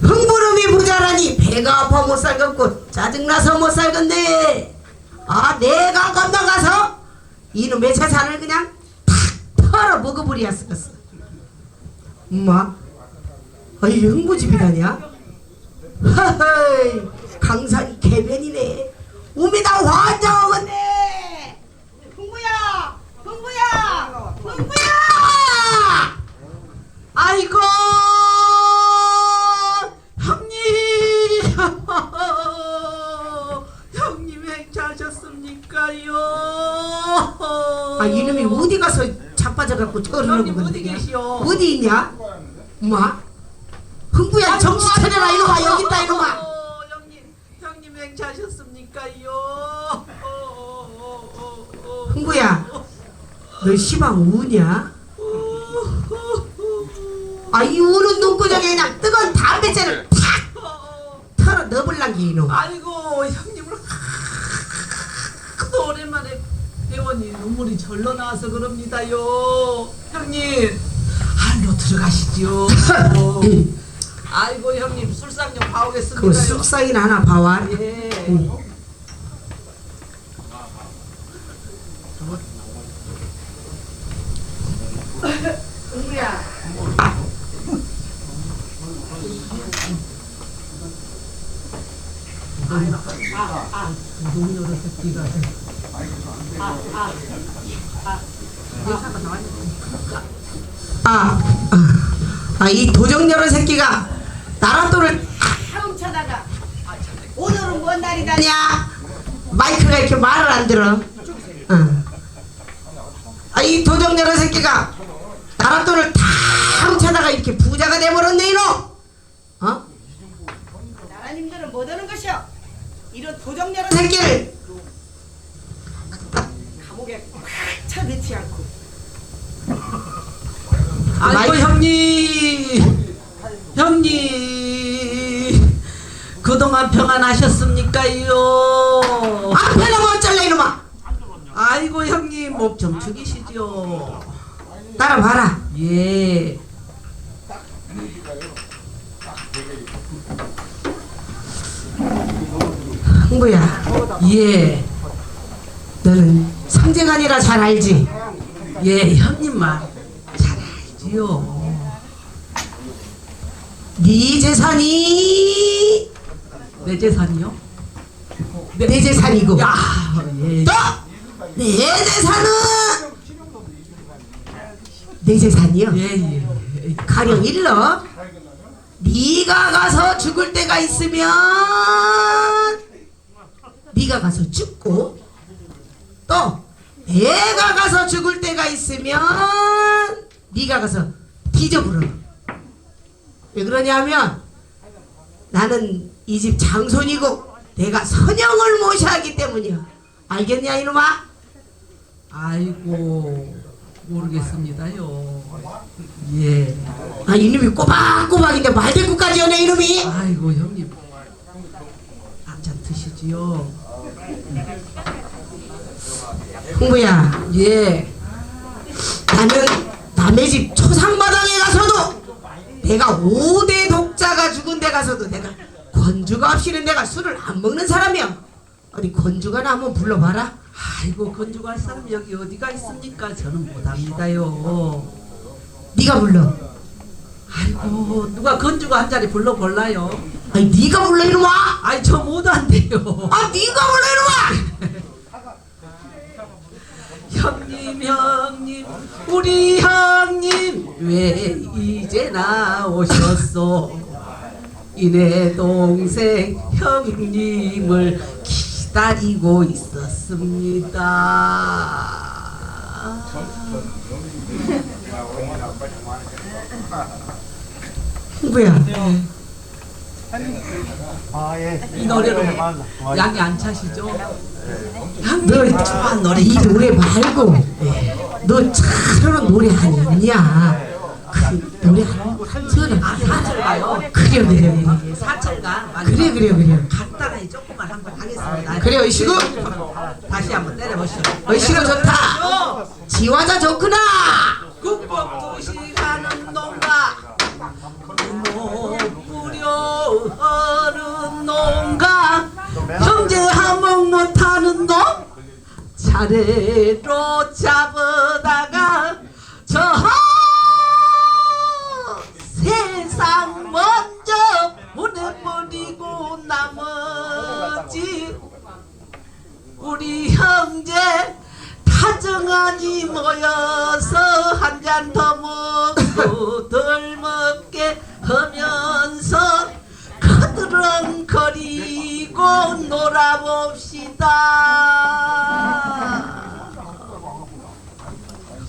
흥부름이 모자라니 배가 아파 못 살겠고 짜증나서 못 살겠네 아 내가 건너가서 이놈의 재산을 그냥 탁 털어 먹어버리었었어. 엄마 아이 흥부집이라냐? 하하이 강산이 개변이네. 우미다 환장하겠네. 흥부야 흥부야 흥부야! 아이고 행차하셨습니까요. 아 이놈이 어디 가서 자빠져갖고 저러는 형님 건데 어디 계시오? 어디 있냐? 엄마? 흥부야 정신 차려라 이놈아 여기 있다 이놈아. 어, 형님 형님 행차하셨습니까요? 어, 어, 어. 흥부야 너 시방 우냐? 아이 우는 눈구멍에 그냥 뜨거운 담배째를 탁 어, 털어 넣어볼란 게 이놈 아이고 형님을 하도 오랜만에 배우니 눈물이 절로 나와서 그럽니다요. 형님 안으로 들어가시죠 아이고 형님 술상 좀그 봐오겠습니다요. 쑥상이나 하나 봐와. 예. 응. 동료로 새끼가 아, 아, 이 도정녀로 새끼가 나라또를 훔쳐다가 오늘은 뭔 날이다 하냐? 마이크가 이렇게 말을 안 들어. 응. 아, 이 도정녀로 새끼가 나라또를 다 훔쳐다가 이렇게 부자가 돼버렸네, 이놈! 어? 나라님들은 못 오는 것이오 이런 도정녀를 새끼를 감옥에 꽉차 넣지 않고 아이고 마이크- 형님 형님 그동안 평안하셨습니까요 안 편하면 어쩔래, 이놈아! 아이고 형님 목 좀 죽이시죠 따라 봐라. 예 흥부야, 예, 너는 상제간이라 잘 알지? 예, 형님만 잘 알지요. 네 재산이 내 재산이요? 내 재산이고 야, 예. 또! 내 재산은 내 재산이요. 예, 예. 가령 일러 네가 가서 죽을 때가 있으면 네가 가서 죽고 또 내가 가서 죽을 때가 있으면 네가 가서 뒤져불어 왜 그러냐면 나는 이 집 장손이고 내가 선영을 모셔야 하기 때문이야 알겠냐 이놈아? 아이고, 모르겠습니다요. 예. 아 이놈이 꼬박꼬박인데 말대꾸까지 하네 이놈이 아이고, 형님. 한잔 드시지요. 흥부야 예. 나는 남의 집 초상마당에 가서도 내가 5대 독자가 죽은 데 가서도 내가 권주가 없이는 내가 술을 안 먹는 사람이야 어디 권주가나 한번 불러봐라 아이고, 건조할 사람 여기 어디가 있습니까? 저는 못합니다요. 네가 불러 아이고, 누가 건조가 한 자리 불러볼라요? 아니 네가 불러 이놈아 아이, 저 못한대요. 아 네가 불러 이놈아 형님 형님 우리 형님 왜 이제 나오셨소? 이내 동생 형님을 기다리고 있었습니다. 흥부야 아, 예. 이 노래로 양이 안 차시죠? 너 형님 좋아하는 노래 이 노래 말고 너 차로는 노래 안 있냐? 그 노래 한아 사철가요? 그래 그래 그래 사철가 그래 그래 그래 간단하게 조금만 한번 하겠습니다. 그래 의시구. 다시 한번 때려보시죠. 의시구 좋다. 지화자 좋구나. 국법 도시 가는 농가 어른 농가. 형제 한몫 못하는 놈. 차례로 잡아다가 저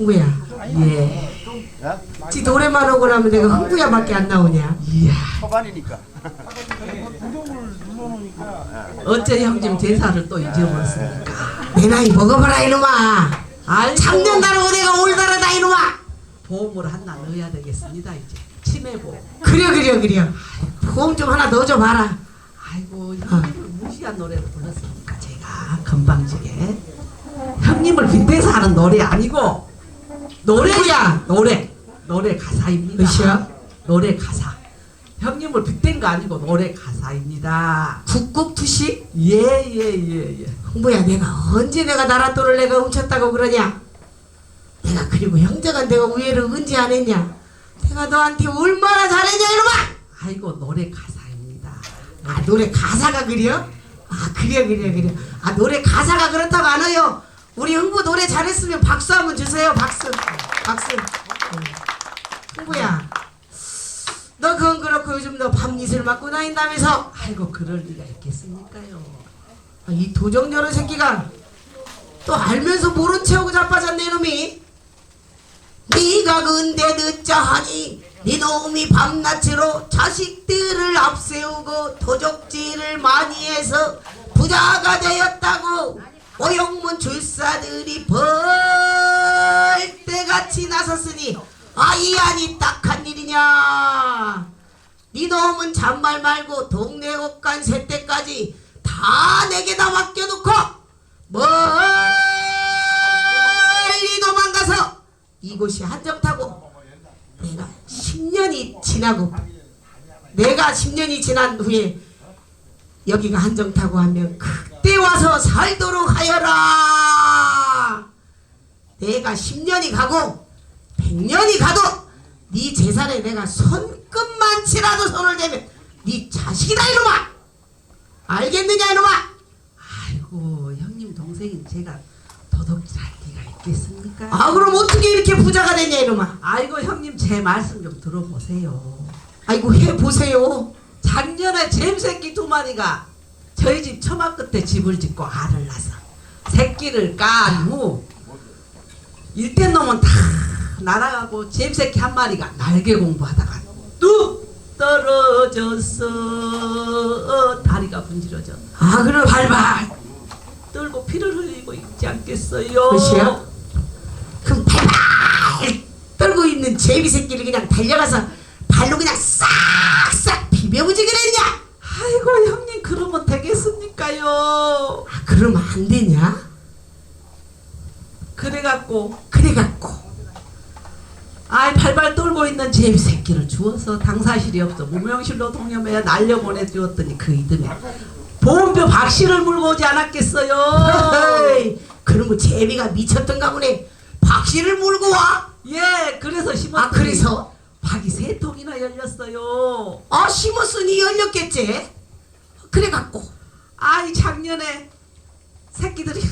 흥부야 예. 지 노래만 하고 나면 내가 흥부야밖에 안 나오냐 이야. 초반이니까. 어째 형님 제사를 또 잊어버렸습니까? 내 나이 먹어봐라 이놈아 아이고. 작년 다르고 내가 올 다르다 이놈아 보험을 하나 넣어야 되겠습니다 이제 치매보험. 그려 그려 그려 보험 좀 하나 넣어줘 봐라 아이고 형님을 무시한 노래를 불렀으니까 제가 건방지게 형님을 빗대서 하는 노래 아니고 노래야 노래. 노래 가사입니다. 으쌰? 노래 가사. 형님을 빗댄 거 아니고 노래 가사입니다. 국국투식 예예예예. 흥부야 내가 언제 내가 나랏돈을 내가 훔쳤다고 그러냐? 내가 그리고 형제가 내가 우애를 언제 안 했냐? 내가 너한테 얼마나 잘했냐 이놈아! 아이고 노래 가사입니다. 아 노래 가사가 그려? 아 그래 그래 그래 아 노래 가사가 그렇다고 안 해요 우리 흥부 노래 잘했으면 박수 한번 주세요. 박수. 박수. 응. 흥부야. 너 그건 그렇고 요즘 너 밤이슬 맞고 다닌다면서? 아이고 그럴 리가 있겠습니까요. 아, 이 도정녀는 새끼가 또 알면서 모른 체하고 자빠졌네 이놈이. 네가 근데 늦자 하니 네 놈이 밤낮으로 자식들을 앞세우고 도적질을 많이 해서 부자가 되었다고 오영문 줄사들이 벌떼같이 나섰으니 아이 아니 딱한 일이냐? 네 놈은 잔말 말고 동네 옷간 새떼까지 다 내게다 맡겨놓고 멀리 도망가서 이곳이 한정타고 내가 10년이 지나고 내가 10년이 지난 후에 여기가 한정타고 하면 그때 와서 살도록 하여라. 내가 10년이 가고 100년이 가도 네 재산에 내가 손끝만치라도 손을 대면 네 자식이다 이놈아. 알겠느냐 이놈아? 아이고 형님 동생인 제가 도둑질 할 리가 있겠습니까? 아 그럼 어떻게 이렇게 부자가 됐냐 이놈아? 아이고 형님 제 말씀 좀 들어보세요. 아이고 해보세요 작년에 잼새끼 두 마리가 저희 집 처마 끝에 집을 짓고 알을 낳아서 새끼를 깐 후 일된 놈은 다 날아가고 잼새끼 한 마리가 날개 공부하다가 뚝 떨어져서 다리가 분질러져 아 그럼 발발 떨고 피를 흘리고 있지 않겠어요? 그것이요? 그럼 발발 떨고 있는 제비 새끼를 그냥 달려가서 발로 그냥 싹싹 비벼보지 그랬냐? 아이고 형님 그러면 되겠습니까요? 아 그러면 안 되냐? 그래갖고. 그래갖고. 아이 발발 떨고 있는 제 새끼를 주워서 당사실이 없어. 무명실로 동염해 날려보내 주었더니 그 이듬해. 보험료 박씨를 물고 오지 않았겠어요? 그러면 제비가 미쳤던가 보네. 박씨를 물고 와? 예 그래서 심었더니 아 그래서? 박이 세 통이나 열렸어요. 아 심었으니 열렸겠지? 그래갖고. 아이 작년에 새끼들이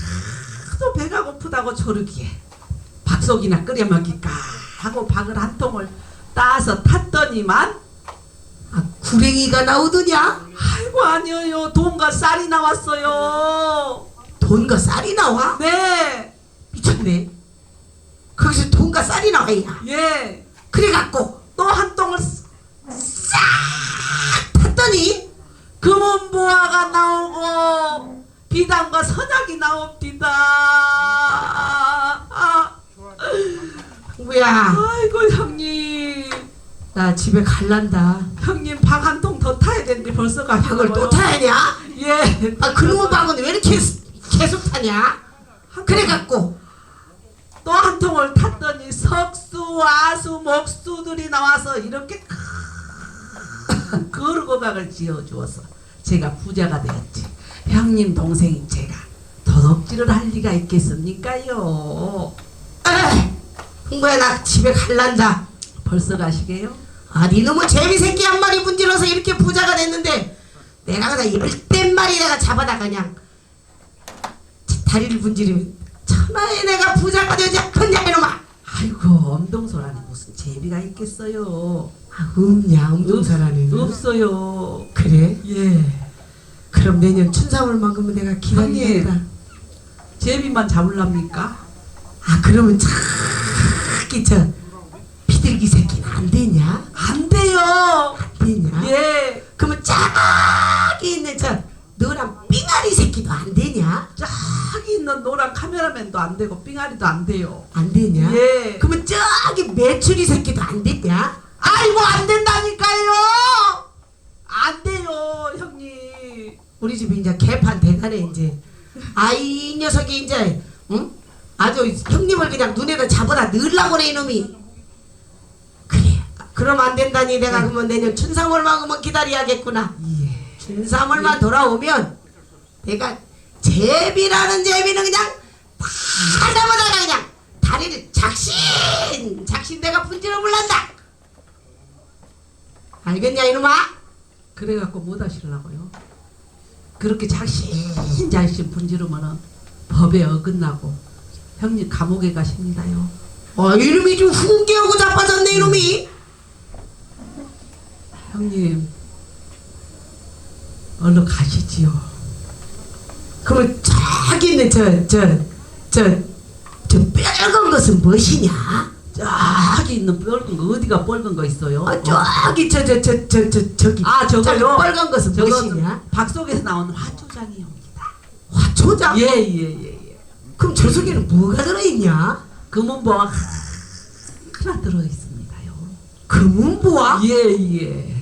하도 배가 고프다고 조르기에 박속이나 끓여 먹일까 하고 박을 한 통을 따서 탔더니만 아 구랭이가 나오더냐? 아이고 아니에요. 돈과 쌀이 나왔어요. 돈과 쌀이 나와? 네. 미쳤네. 거기서 돈과 쌀이 나와야. 예. 그래갖고 또한 통을 싹 탔더니 금은 보화가 나오고 비단과 선약이 나옵니다. 아, 뭐야 아이고 형님, 나 집에 갈란다 형님 박한통 더 타야 되는데 벌써 가. 박을 또 타야냐? 예. 아 그놈의 박은 왜 이렇게 계속 타냐? 그래갖고 또 한 통을 탔더니 석수, 와수, 목수들이 나와서 이렇게 거르고각을 지어주어서 제가 부자가 되었지. 형님 동생인 제가 도둑질을 할 리가 있겠습니까요? 흥부야 나 집에 갈란다. 벌써 가시게요? 아, 니 놈은 제비새끼 한 마리 문질러서 이렇게 부자가 됐는데 내가 그냥 열댓 마리 내가 잡아다 그냥 다리를 문지르면 천하에 내가 부자가 되지 않겠냐 이놈아 아이고 엄동설 안에 무슨 제비가 있겠어요? 아, 없냐 엄동사라는 없어요. 그래? 예. 그럼 내년 춘삼월만큼은 내가 기다리겠다 제비만 잡을랍니까? 아 그러면 저기 저 비둘기 새끼는 안 되냐? 안 돼요. 안 되냐? 예. 그러면 저기 있는 저 너랑 삥아리 새끼도 안 되냐? 저기 있는 노란 카메라맨도 안 되고 삥아리도 안 돼요. 안 되냐? 예. 그러면 저기 메추리 새끼도 안 되냐? 아이고 안 된다니까요. 안 돼요, 형님. 우리 집에 이제 개판 대가네 이제. 아이 이 녀석이 이제 응? 아주 형님을 그냥 눈에다 잡아다 넣으려고네 이놈이. 그래. 그럼 안 된다니 내가 네. 그러면 내년 춘삼월만큼은 기다려야겠구나. 예. 춘삼월만 돌아오면 내가 제비라는 제비는 그냥 다 잡아다가 그냥 다리를 작신 작신 내가 분지러 불란다. 알겠냐 이놈아? 그래갖고 못 하시려고요. 그렇게 작신 작신 분지르면은 법에 어긋나고 형님 감옥에 가십니다요. 어 이놈이 좀 훈계하고 자빠졌네 이놈이. 형님 얼른 가시지요. 그러면 저기 있는 저저저저 빨간 것은 무엇이냐? 저기 있는 뻘건 거 어디가 뻘건 거 있어요? 아 저기 저 저 저 저 저 저기 아 저거요? 빨간 것은 무엇이냐? 박 속에서 나온 화초장이옵니다. 화초장? 예예예 예. 그럼 저 속에는 뭐가 들어있냐? 금은보가 하나 들어 있습니다요. 금은보아? 예예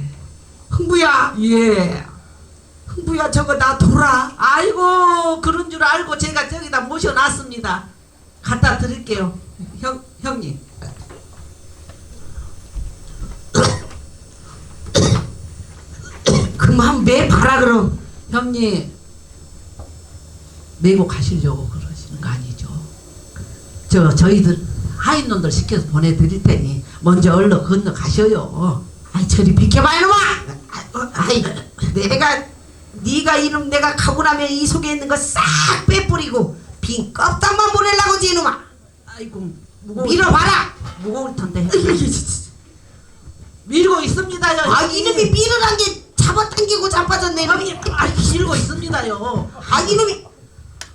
흥부야 예. 흥부야 저거 나 돌아 아이고 그런 줄 알고 제가 저기다 모셔놨습니다. 갖다 드릴게요. 형 형님. 그만 매 봐라 그럼 형님 메고 가시려고 그러시는 거 아니죠? 저 저희들 하인 놈들 시켜서 보내드릴 테니 먼저 얼른 건너 가셔요. 아이 저리 비켜봐 이놈아 아이 내가 네가 이놈 내가 가고 나면 이 속에 있는 거 싹 빼뿌리고 빈 껍데기만 보내려고 지 이놈아 아이고 무거울 밀어봐라 무거울 텐데. 밀고 있습니다요. 아 이놈이 밀으란 게 잡아당기고 자빠졌네 이놈이 아 밀고 있습니다요. 아 이놈이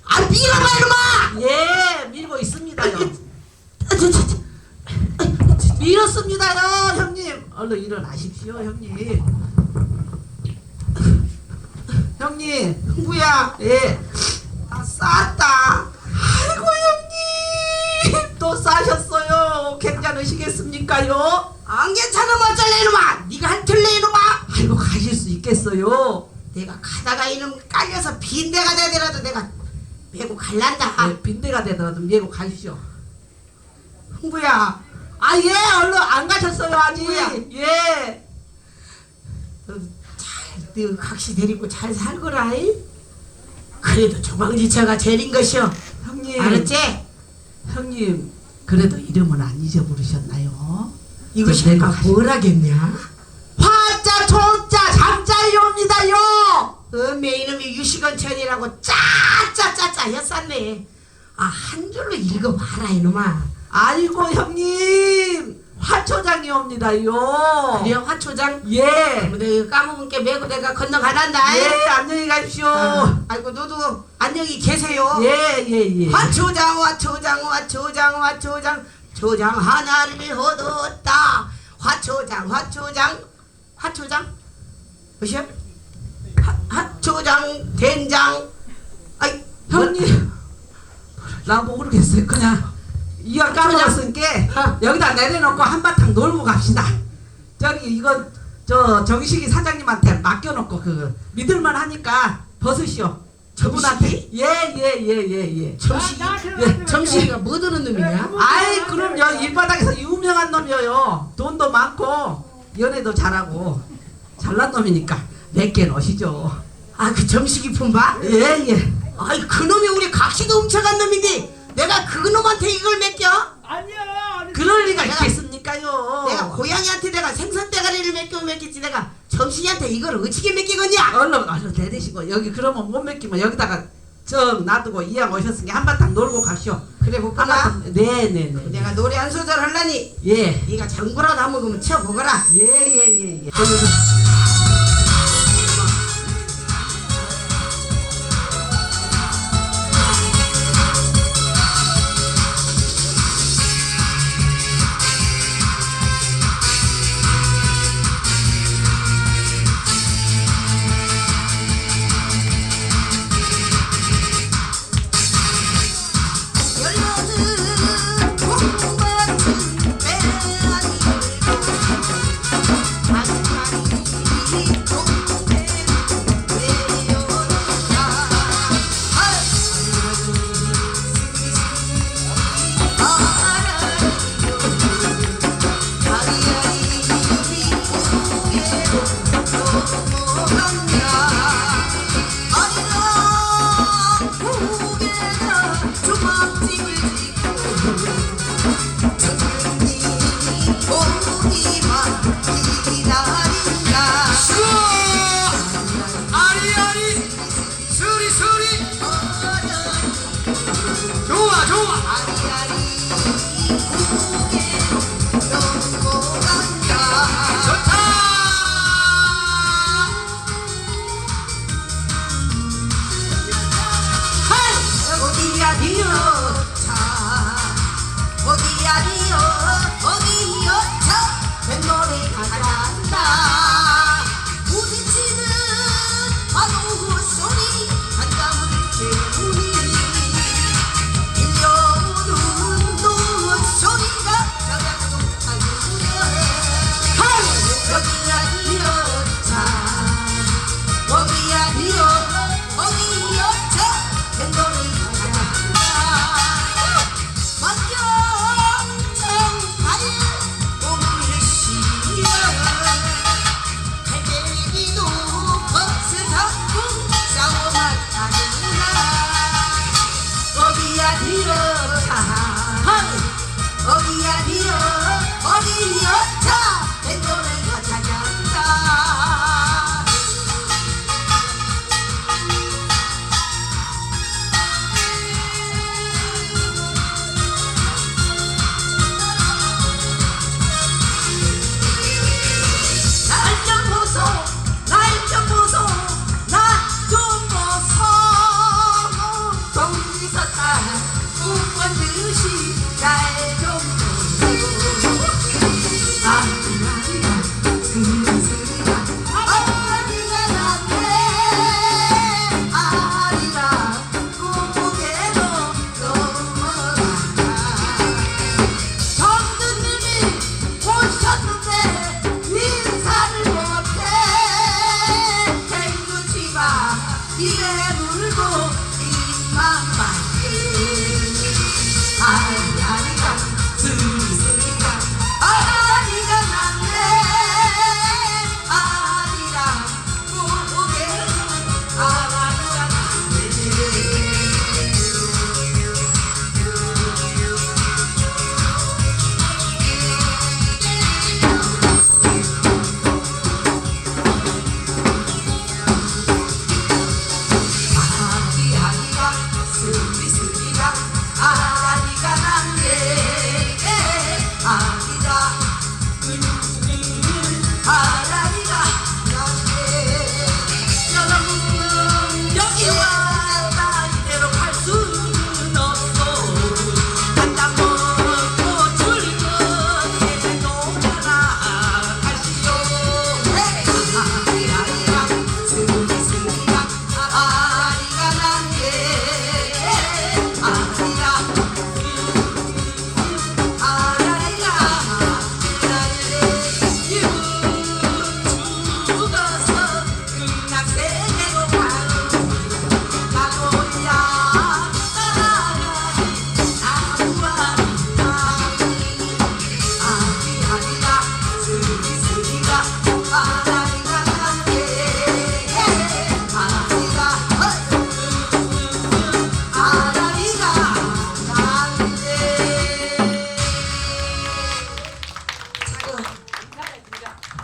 아 밀어봐 이놈아 예 밀고 있습니다요. 아, 저. 밀었습니다요 형님. 얼른 일어나십시오 형님. 형님 흥부야 예. 아 쌌다 아이고 형님 또 싸셨어요. 괜찮으시겠습니까요? 안 괜찮으면 어쩔래 이놈아 네가 한 틀래 이놈아 아이고 가실 수 있겠어요. 내가 가다가 이놈 깔려서 빈대가 되더라도 내가 메고 갈란다 네, 빈대가 되더라도 메고 가십시오. 흥부야 아예 얼른 안 가셨어요 아직. 뭐야? 예. 너 각시 데리고 잘 살거라 이? 그래도 조방지처가 제일인 것이여 형님. 알았지? 형님 그래도 이름은 안 잊어버리셨나요? 이것이 저 내가 뭘 하겠냐? 화자 초자 잠자이옵니다요. 어메 이놈이 유시건천이라고 짜짜짜짜 엿쌌네 아 한 줄로 읽어봐라 이놈아 아이고 형님 화초장이옵니다요. 그래 화초장 예. 내가 까먹은 게 메고 내가 건너가란다 예 안녕히 가십시오. 아, 아이고 너도 안녕히 계세요 예 예 예. 화초장 화초장 화초장 화초장 초장 하나를 얻었다 화초장 화초장 화초장? 하, 화초장 된장 아이 형님 나 모르겠어요. 그냥 이거 까먹었으니까 어. 여기다 내려놓고 한바탕 놀고 갑시다. 저기 이거 저 정식이 사장님한테 맡겨놓고 그 믿을만 하니까 벗으시오. 저분한테 예예 예예 예. 점시 예, 점시가 뭐 드는 놈이냐? 아이 그럼요 일바닥에서 유명한 놈이에요. 돈도 많고 연애도 잘하고 참 잘난 놈이니까 몇개 넣으시죠. 아그 점식이 품바? 예, 예. 아이 그 놈이 우리 각시도 훔쳐간 놈인데 내가 그놈한테 이걸 맡겨? 아니야. 그럴 리가 내가- 있겠습니까요? 내가 고양이한테 내가 생선 대가리를 맡기면 맡겠지 내가 점식이한테 이걸 어떻게 맡기겠냐? 얼른 얼른 내리시고 여기 그러면 못 맡기면 여기다가 정 놔두고 이왕 오셨으니 한바탕 놀고 가시오. 그래 볼까나? 네네네. 내가 노래 한 소절 하려니 예. 네가 장구라도 한 모금은 쳐보거라 예예예 예. 열려는 아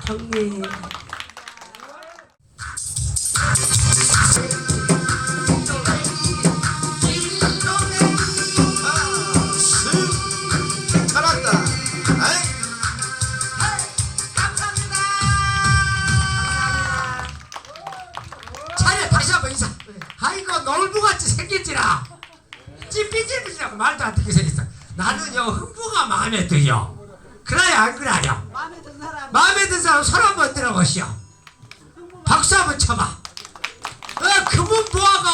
형님.